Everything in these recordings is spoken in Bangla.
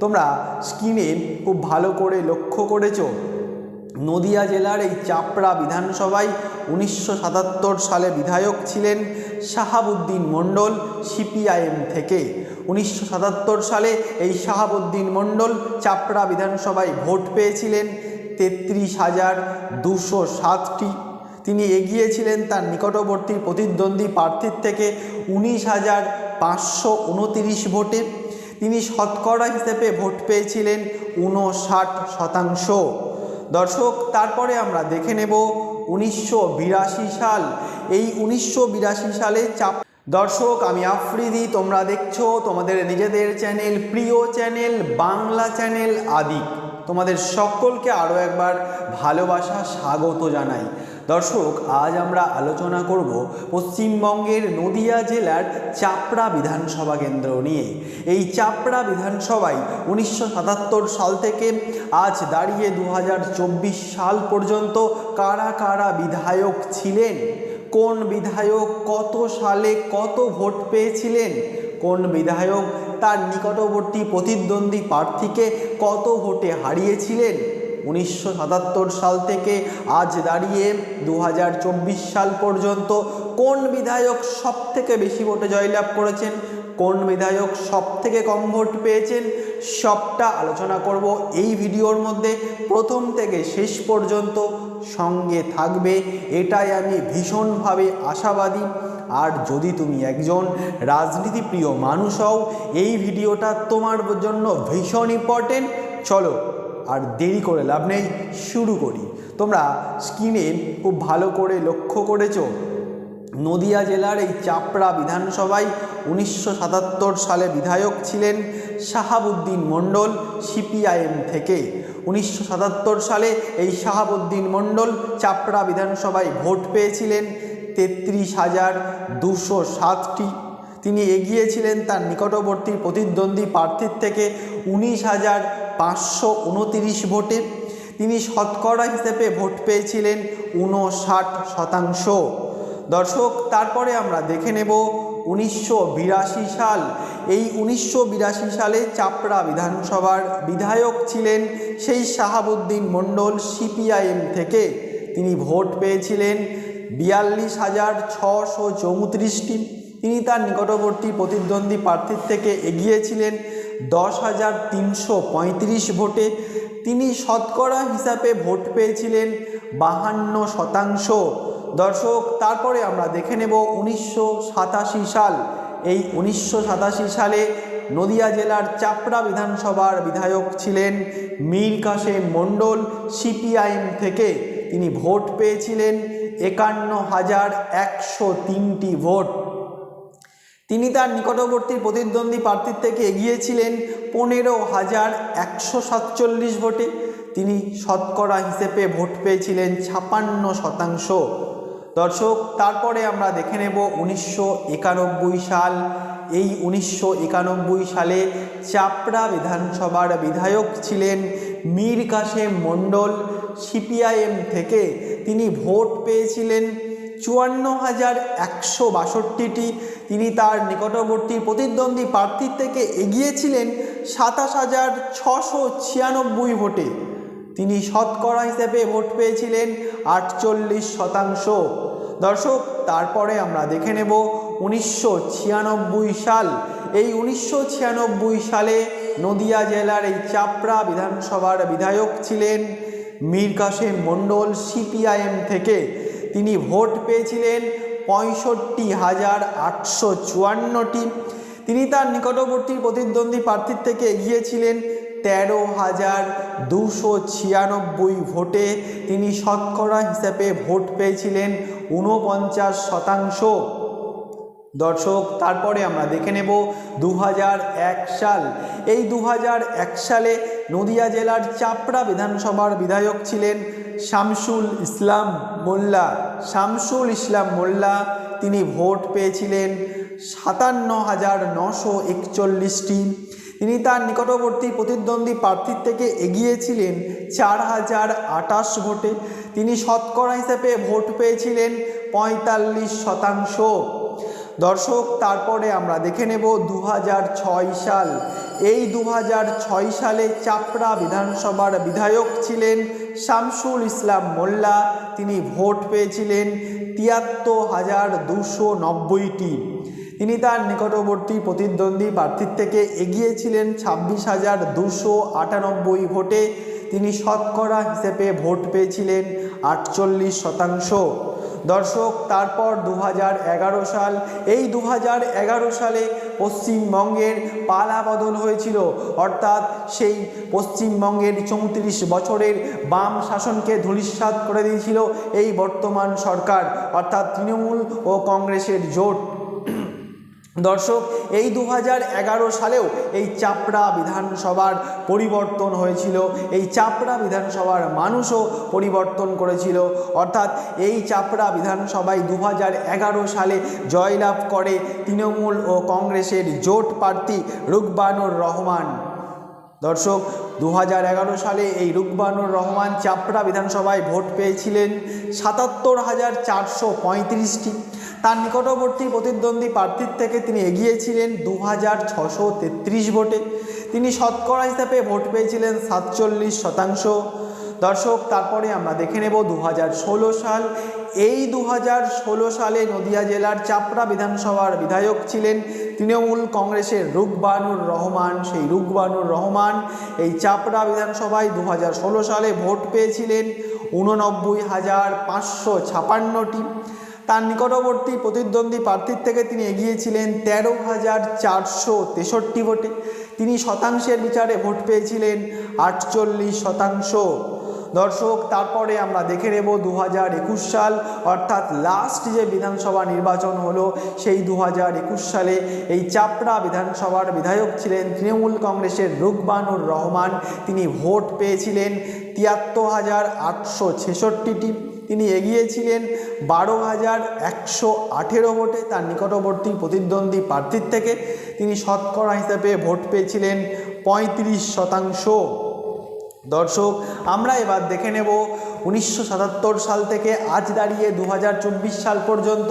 তোমরা স্ক্রিনে খুব ভালো করে লক্ষ্য করেছ? নদিয়া জেলার এই চাপড়া বিধানসভায় উনিশশো সাতাত্তর সালে বিধায়ক ছিলেন শাহাবুদ্দিন মণ্ডল, সিপিআইএম থেকে। উনিশশো সাতাত্তর সালে এই শাহাবুদ্দিন মণ্ডল চাপড়া বিধানসভায় ভোট পেয়েছিলেন, তেত্রিশ হাজার দুশো সাতটি। তিনি এগিয়েছিলেন তার নিকটবর্তী প্রতিদ্বন্দ্বী প্রার্থীর থেকে উনিশ হাজার পাঁচশো উনতিরিশ ভোটে। তিনি শতকরা হিসেবে ভোট পেয়েছিলেন ঊনষাট শতাংশ। দর্শক, তারপরে আমরা দেখে নেব উনিশশো বিরাশি সাল। এই উনিশশো বিরাশি সালে চাপ দর্শক, আমি আফ্রিদি, তোমরা দেখছ তোমাদের নিজেদের চ্যানেল, প্রিয় চ্যানেল, বাংলা চ্যানেল আদি তোমাদের সকলকে আরও একবার ভালোবাসা, স্বাগত জানাই। দর্শক, আজ আমরা আলোচনা করব পশ্চিমবঙ্গের নদিয়া জেলার চাপড়া বিধানসভা কেন্দ্র নিয়ে। এই চাপড়া বিধানসভায় উনিশশো সাতাত্তর সাল থেকে আজ দাঁড়িয়ে দু হাজার চব্বিশ সাল পর্যন্ত কারা কারা বিধায়ক ছিলেন? কোন বিধায়ক কত সালে কত ভোট পেয়েছিলেন? কোন বিধায়ক তার নিকটবর্তী প্রতিদ্বন্দ্বী প্রার্থীকে কত ভোটে হারিয়েছিলেন? উনিশশো সাতাত্তর সাল থেকে আজ দাঁড়িয়ে দু হাজার চব্বিশ সাল পর্যন্ত কোন বিধায়ক সব থেকে বেশি ভোটে জয়লাভ করেছেন? কোন বিধায়ক সব থেকে কম ভোট পেয়েছেন? সবটা আলোচনা করব এই ভিডিওর মধ্যে। প্রথম থেকে শেষ পর্যন্ত সঙ্গে থাকবে। এটাই আমি ভীষণভাবে আশাবাদী। আর যদি তুমি একজন রাজনীতিপ্রিয় মানুষ হও, এই ভিডিওটা তোমার জন্য ভীষণ ইম্পর্টেন্ট চলো আর দেরি করে লাভ নেই, শুরু করি। তোমরা স্ক্রিনে খুব ভালো করে লক্ষ্য করেছ? নদিয়া জেলার এই চাপড়া বিধানসভায় উনিশশো সাতাত্তর সালে বিধায়ক ছিলেন শাহাবুদ্দিন মণ্ডল, সিপিআইএম থেকে। উনিশশো সাতাত্তর সালে এই শাহাবুদ্দিন মণ্ডল চাপড়া বিধানসভায় ভোট পেয়েছিলেন, তেত্রিশ হাজার দুশো সাতটি। তিনি এগিয়েছিলেন তার নিকটবর্তী প্রতিদ্বন্দ্বী প্রার্থীর থেকে উনিশ হাজার পাঁচশো উনতিরিশ ভোটে। তিনি শতকরা হিসেবে ভোট পেয়েছিলেন ঊনষাট শতাংশ। দর্শক, তারপরে আমরা দেখে নেব উনিশশো বিরাশি সাল। এই উনিশশো বিরাশি সালে চাপড়া বিধানসভার বিধায়ক ছিলেন সেই শাহাবুদ্দিন মণ্ডল সিপিআইএম থেকে। তিনি ভোট পেয়েছিলেন বিয়াল্লিশ হাজার ছশো চৌত্রিশটি। তিনি তার নিকটবর্তী প্রতিদ্বন্দ্বী প্রার্থীর থেকে এগিয়েছিলেন। দশ হাজার তিনশো পঁয়ত্রিশ ভোটে তিনি শতকরা হিসাবে ভোট পেয়েছিলেন বাহান্ন শতাংশ। দর্শক, তারপরে আমরা দেখে নেব উনিশশো সাতাশি সাল। এই উনিশশো সাতাশি সালে নদিয়া জেলার চাপড়া বিধানসভার বিধায়ক ছিলেন মীর কাসেম মণ্ডল সিপিআইএম থেকে। তিনি ভোট পেয়েছিলেন একান্ন হাজার একশো তিনটি ভোট। তিনি তার নিকটবর্তী প্রতিদ্বন্দ্বী প্রার্থীর থেকে এগিয়েছিলেন পনেরো হাজার একশো সাতচল্লিশ ভোটে। তিনি শতকরা হিসেবে ভোট পেয়েছিলেন ছাপান্ন শতাংশ। দর্শক, তারপরে আমরা দেখে নেব উনিশশো একানব্বই সাল। এই উনিশশো একানব্বই সালে চাপড়া বিধানসভার বিধায়ক ছিলেন মীর কাশেম মণ্ডল। সিপিআইএম থেকে তিনি ভোট পেয়েছিলেন চুয়ান্ন হাজার একশো বাষট্টিটি। তিনি তার নিকটবর্তী প্রতিদ্বন্দ্বী প্রার্থীর থেকে এগিয়েছিলেন সাতাশ হাজার ছশো ছিয়ানব্বই ভোটে। তিনি শতকরা হিসেবে ভোট পেয়েছিলেন আটচল্লিশ শতাংশ। দর্শক, তারপরে আমরা দেখে নেব উনিশশো ছিয়ানব্বই সাল। এই উনিশশো ছিয়ানব্বই সালে নদিয়া জেলার এই চাপড়া বিধানসভার বিধায়ক ছিলেন মীর কাসেম মণ্ডল, সিপিআইএম থেকে। তিনি ভোট পেয়েছিলেন পঁয়ষট্টি হাজার আটশো চুয়ান্নটি তিনি তার নিকটবর্তী প্রতিদ্বন্দ্বী প্রার্থীর থেকে এগিয়েছিলেন তেরো হাজার দুশো ছিয়ানব্বই ভোটে। তিনি শতকরা হিসেবে ভোট পেয়েছিলেন ঊনপঞ্চাশ শতাংশ। দর্শক, তারপরে আমরা দেখে নেব দু সাল। এই দু সালে নদিয়া জেলার চাপড়া বিধানসভার বিধায়ক ছিলেন শামসুল ইসলাম মোল্লা। শামসুল ইসলাম মোল্লা, তিনি ভোট পেয়েছিলেন সাতান্ন হাজার নশো একচল্লিশটি। তিনি তার নিকটবর্তী প্রতিদ্বন্দ্বী প্রার্থীর থেকে এগিয়েছিলেন চার হাজার আটাশ ভোটে। তিনি শতকরা হিসেবে ভোট পেয়েছিলেন পঁয়তাল্লিশ শতাংশ। দর্শক, তারপরে আমরা দেখে নেব দু হাজার ছয় সাল। এই দু হাজার ছয় সালে চাপড়া বিধানসভার বিধায়ক ছিলেন শামসুল ইসলাম মোল্লা। তিনি ভোট পেয়েছিলেন তিয়াত্তর হাজার দুশো নব্বইটি। তিনি তার নিকটবর্তী প্রতিদ্বন্দ্বী প্রার্থীর থেকে এগিয়েছিলেন ছাব্বিশ হাজার দুশো আটানব্বই ভোটে। তিনি শতকরা হিসেবে ভোট পেয়েছিলেন আটচল্লিশ শতাংশ। দর্শক, তারপর দু হাজার এগারো সাল। এই দু হাজার এগারো সালে পশ্চিমবঙ্গের পালা বদল হয়েছিল। অর্থাৎ সেই পশ্চিমবঙ্গের চৌত্রিশ বছরের বাম শাসনকে ধূলিসাৎ করে দিয়েছিল এই বর্তমান সরকার। অর্থাৎ তৃণমূল ও কংগ্রেসের জোট। দর্শক, এই দু হাজার এগারো সালেও এই চাপড়া বিধানসভার পরিবর্তন হয়েছিল। এই চাপড়া বিধানসভার মানুষও পরিবর্তন করেছিল। অর্থাৎ এই চাপড়া বিধানসভায় দু হাজার এগারো সালে জয়লাভ করে তৃণমূল ও কংগ্রেসের জোট প্রার্থী রুকবানুর রহমান। দর্শক দু হাজার এগারো সালে এই রুকবানুর রহমান চাপড়া বিধানসভায় ভোট পেয়েছিলেন সাতাত্তর হাজার চারশো পঁয়ত্রিশটি। তার নিকটবর্তী প্রতিদ্বন্দ্বী প্রার্থীর থেকে তিনি এগিয়েছিলেন দু হাজার ছশো তেত্রিশ ভোটে। তিনি শতকরা হিসাবে ভোট পেয়েছিলেন সাতচল্লিশ শতাংশ। দর্শক, তারপরে আমরা দেখে নেব দু হাজার ষোলো সাল। এই দু হাজার ষোলো সালে নদিয়া জেলার চাপড়া বিধানসভার বিধায়ক ছিলেন তৃণমূল কংগ্রেসের রুকবানুর রহমান, সেই রুকবানুর রহমান এই চাপড়া বিধানসভায় দু হাজার ষোলো সালে ভোট পেয়েছিলেন উননব্বই হাজার পাঁচশো ছাপান্নটি। তার নিকটবর্তী প্রতিদ্বন্দ্বী প্রার্থীর থেকে তিনি এগিয়েছিলেন তেরো হাজার চারশো তেষট্টি ভোটে। তিনি শতাংশের বিচারে ভোট পেয়েছিলেন আটচল্লিশ শতাংশ। দর্শক, তারপরে আমরা দেখে নেব দু হাজার একুশ সাল, অর্থাৎ লাস্ট যে বিধানসভা নির্বাচন হলো, সেই দু হাজার একুশ সালে এই চাপড়া বিধানসভার বিধায়ক ছিলেন তৃণমূল কংগ্রেসের রুকবানুর রহমান। তিনি ভোট পেয়েছিলেন তিয়াত্তর হাজার আটশো ছেষট্টিটি তিনি এগিয়েছিলেন বারো হাজার একশো আঠেরো ভোটে তার নিকটবর্তী প্রতিদ্বন্দ্বী প্রার্থীর থেকে। তিনি শতকরা হিসেবে ভোট পেয়েছিলেন পঁয়ত্রিশ শতাংশ। দর্শক, আমরা এবার দেখে নেব উনিশশো সাতাত্তর সাল থেকে আজ দাঁড়িয়ে দু হাজার চব্বিশ সাল পর্যন্ত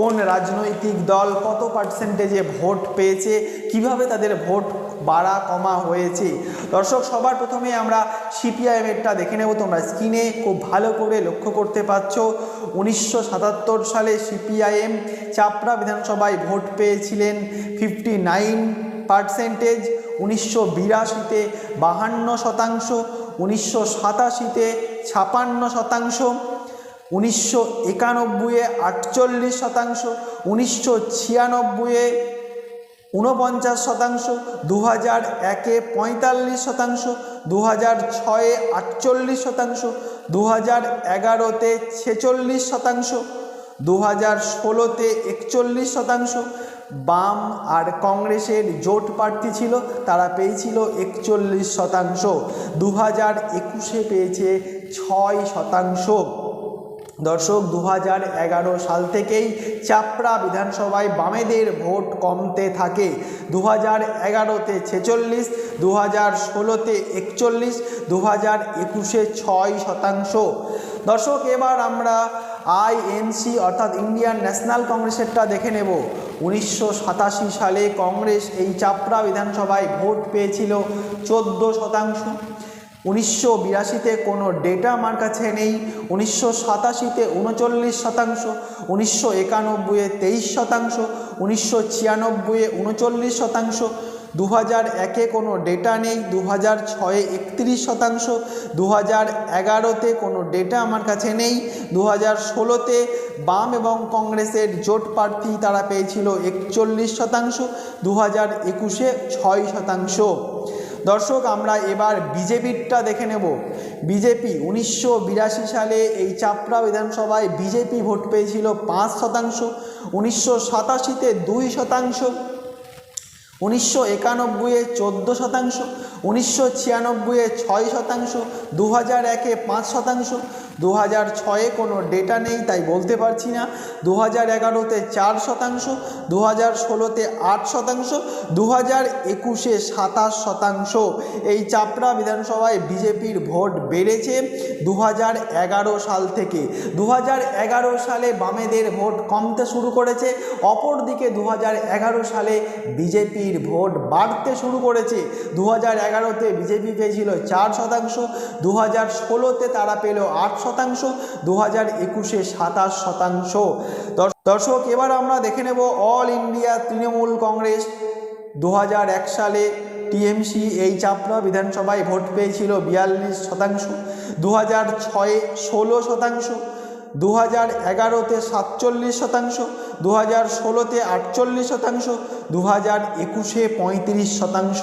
কোন রাজনৈতিক দল কত পার্সেন্টেজে ভোট পেয়েছে, কীভাবে তাদের ভোট বাড়া কমা হয়েছে? দর্শক, সবার প্রথমে আমরা সিপিআইএমেরটা দেখে নেব। তোমরা স্ক্রিনে খুব ভালো করে লক্ষ্য করতে পারছ। উনিশশো সাতাত্তর সালে সিপিআইএম চাপড়া বিধানসভায় ভোট পেয়েছিলেন ফিফটি নাইন পার্সেন্টেজ উনিশশো বিরাশিতে বাহান্ন শতাংশ, উনিশশো সাতাশিতে ছাপান্ন শতাংশ, উনিশশো একানব্বইয়ে আটচল্লিশ শতাংশ, উনিশশো ছিয়ানব্বইয়ে ঊনপঞ্চাশ শতাংশ দু হাজার একে পঁয়তাল্লিশ শতাংশ দু হাজার ছয়ে আটচল্লিশ শতাংশ দু হাজার এগারোতে ছেচল্লিশ শতাংশ দু হাজার ষোলোতে একচল্লিশ শতাংশ বাম আর কংগ্রেসের জোট প্রার্থী ছিল, তারা পেয়েছিল একচল্লিশ শতাংশ। দু হাজার একুশে পেয়েছে ছয় শতাংশ। দর্শক দু সাল থেকেই চাপড়া বিধানসভায় বামেদের ভোট কমতে থাকে। দু হাজার এগারোতে ছেচল্লিশ দু হাজার ষোলোতে একচল্লিশ দু হাজার একুশে ছয় শতাংশ। দর্শক, এবার আমরা আইএনসি অর্থাৎ ইন্ডিয়ান ন্যাশনাল কংগ্রেসেরটা দেখে নেব। উনিশশো সাতাশি সালে কংগ্রেস এই চাপড়া বিধানসভায় ভোট পেয়েছিল চোদ্দ শতাংশ। উনিশশো বিরাশিতে কোনো ডেটা আমার কাছে নেই। উনিশশো সাতাশিতে উনচল্লিশ শতাংশ। উনিশশো একানব্বইয়ে তেইশ শতাংশ। উনিশশো ছিয়ানব্বইয়ে উনচল্লিশ শতাংশ। দু হাজার একে কোনো ডেটা নেই দু হাজার ছয়ে একত্রিশ শতাংশ দু হাজার এগারোতে কোনো ডেটা আমার কাছে নেই দু হাজার ষোলোতে বাম এবং কংগ্রেসের জোট প্রার্থী তারা পেয়েছিল একচল্লিশ শতাংশ দু হাজার একুশে ছয় শতাংশ। দর্শক, আমরা এবার বিজেপিরটা দেখে নেব। বিজেপি উনিশশো বিরাশি সালে এই চাপড়া বিধানসভায় বিজেপি ভোট পেয়েছিল পাঁচ শতাংশ, উনিশশো সাতাশিতে দুই শতাংশ উনিশশো একানব্বইয়ে চোদ্দ শতাংশ উনিশশো ছিয়ানব্বইয়ে ছয় শতাংশ দু হাজার একে পাঁচ শতাংশ দু হাজার ছয়ে কোনো ডেটা নেই, তাই বলতে পারছি না। দু হাজার এগারোতে চার শতাংশ দু হাজার ষোলোতে আট শতাংশ দু হাজার একুশে সাতাশ শতাংশ। এই চাপড়া বিধানসভায় বিজেপির ভোট বেড়েছে দু হাজার এগারো সাল থেকে। দু হাজার এগারো সালে বামেদের ভোট কমতে শুরু করেছে, অপরদিকে দু হাজার এগারো সালে বিজেপির ভোট বাড়তে শুরু করেছে। দু হাজার এগারোতে বিজেপি পেয়েছিল চার শতাংশ দু হাজার ষোলোতে তারা পেল আট শতাংশ দু হাজার একুশে সাতাশ শতাংশ। দর্শ- দর্শক, এবার আমরা দেখে নেব অল ইন্ডিয়া তৃণমূল কংগ্রেস। দু হাজার এক সালে টিএমসি এই চাপড়া বিধানসভায় ভোট পেয়েছিল বিয়াল্লিশ শতাংশ দু হাজার ছয়ে ষোলো শতাংশ দু হাজার এগারোতে সাতচল্লিশ শতাংশ দু হাজার ষোলোতে আটচল্লিশ শতাংশ দু হাজার একুশে পঁয়ত্রিশ শতাংশ।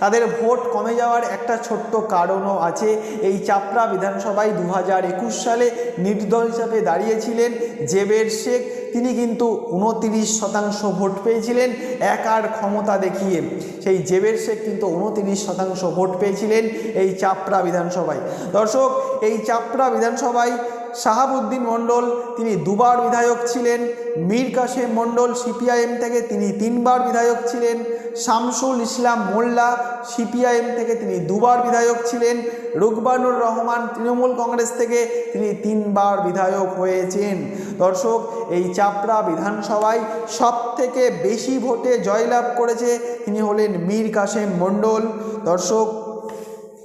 তাদের ভোট কমে যাওয়ার একটা ছোট্ট কারণও আছে। এই চাপড়া বিধানসভায় দু হাজার একুশ সালে নির্দল হিসাবে দাঁড়িয়েছিলেন জেবের শেখ। তিনি কিন্তু উনতিরিশ শতাংশ ভোট পেয়েছিলেন একার ক্ষমতা দেখিয়ে। সেই জেবের শেখ কিন্তু উনতিরিশ শতাংশ ভোট পেয়েছিলেন এই চাপড়া বিধানসভায়। দর্শক, এই চাপড়া বিধানসভায় শাহাবুদ্দিন মণ্ডল, তিনি দুবার বিধায়ক ছিলেন। মীর কাসেম মণ্ডল, সিপিআইএম থেকে তিনি তিনবার বিধায়ক ছিলেন। শামসুল ইসলাম মোল্লা, সিপিআইএম থেকে তিনি দুবার বিধায়ক ছিলেন। রুকবানুর রহমান, তৃণমূল কংগ্রেস থেকে তিনি তিনবার বিধায়ক হয়েছেন। দর্শক, এই চাপড়া বিধানসভায় সব থেকে বেশি ভোটে জয়লাভ করেছে তিনি হলেন মীর কাসেম মণ্ডল। দর্শক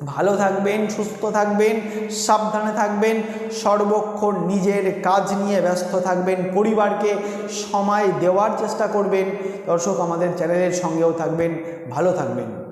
ভালো থাকবেন, সুস্থ থাকবেন, সাবধানে থাকবেন, সর্বক্ষণ নিজের কাজ নিয়ে ব্যস্ত থাকবেন, পরিবারকে সময় দেওয়ার চেষ্টা করবেন। দর্শক, আমাদের চ্যানেলের সঙ্গেও থাকবেন, ভালো থাকবেন।